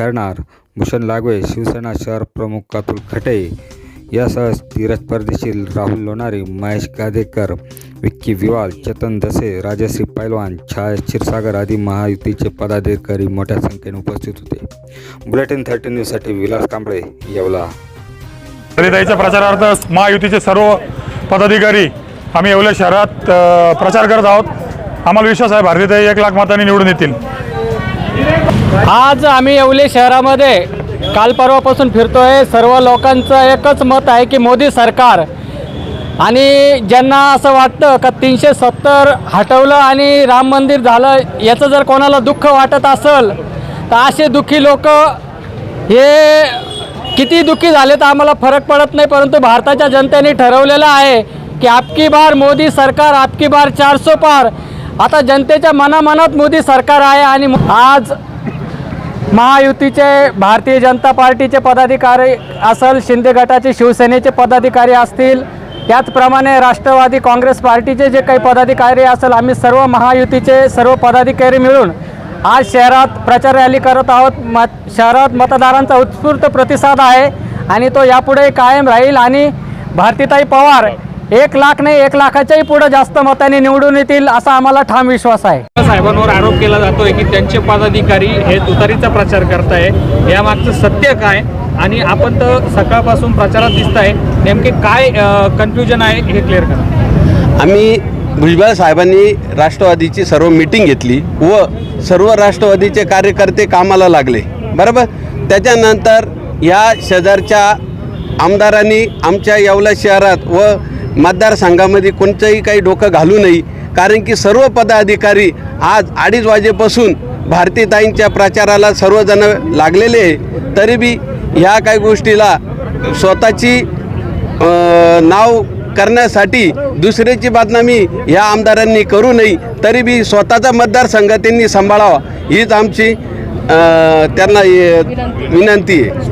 खैरनार भूषण लागवे शिवसेना शहर प्रमुख अतुल खटे यासह धीरज परदेशी राहुल लोणारी महेश गादेकर विक्की विवाल चेतन दसे राजश्री पैलवान छाया क्षीरसागर आदी महायुतीचे पदाधिकारी मोठ्या संख्येने उपस्थित होते. बुलेटिन थर्टी न्यूजसाठी विलास कांबळे येवला. दलिताईच्या प्रचारार्थ महायुतीचे सर्व पदाधिकारी आम्ही येवल्या शहरात प्रचार करत आहोत. आम्हाला विश्वास आहे भारतीय एक लाख मतांनी निवडून येतील. आज आम्ही येवले शहरामध्ये काल परवापासून फिरतोय. सर्व लोकांचं एकच मत आहे की मोदी सरकार आणि ज्यांना असं वाटतं का तीनशे सत्तर हटवलं आणि राम मंदिर झालं याचं जर कोणाला दुःख वाटत असेल तर असे दुःखी लोक हे किती दुःखी झाले तर आम्हाला फरक पडत नाही परंतु भारताच्या जनतेने ठरवलेलं आहे की आपकी बार मोदी सरकार आपकी बार चारसो पार. आता जनतेच्या मनामनात मोदी सरकार आहे आणि आज महायुतीचे भारतीय जनता पार्टीचे पदाधिकारी असेल शिंदे गटाचे शिवसेनेचे पदाधिकारी असतील. त्याचप्रमाणे राष्ट्रवादी काँग्रेस पार्टीचे जे काही पदाधिकारी असेल आम्ही सर्व महायुतीचे सर्व पदाधिकारी मिळून आज शहरात प्रचार रॅली करत आहोत. मत शहरात मतदारांचा उत्स्फूर्त प्रतिसाद आहे आणि तो यापुढे कायम राहील आणि भारतीताई पवार एक लाख नाही एक लाखाच्याही पुढं जास्त मताने निवडून येतील असा आम्हाला ठाम विश्वास आहे. साहेबांवर आरोप केला जातोय की त्यांचे पदाधिकारी हे तुतारीचा प्रचार करताय. यामागचं सत्य काय? आणि आपण तर सकाळपासून प्रचारात दिसताय. नेमके काय कन्फ्युजन आहे हे क्लिअर करा. आम्ही भुजबळ साहेबांनी राष्ट्रवादीची सर्व मीटिंग घेतली व सर्व राष्ट्रवादीचे कार्यकर्ते कामाला लागले. बरोबर? त्याच्यानंतर या शेजारच्या आमदारांनी आमच्या येवला शहरात व मतदारसंघामध्ये कोणतंही काही डोकं घालू नये. कारण की सर्व पदाधिकारी आज अडीच वाजेपासून भारतीताईंच्या प्रचाराला सर्वजण लागलेले आहे. तरी बी ह्या काही गोष्टीला स्वतःची नाव करण्यासाठी दुसऱ्याची बदनामी ह्या आमदारांनी करू नये. तरी बी स्वतःचा मतदारसंघ त्यांनी सांभाळावा. हीच आमची त्यांना विनंती आहे.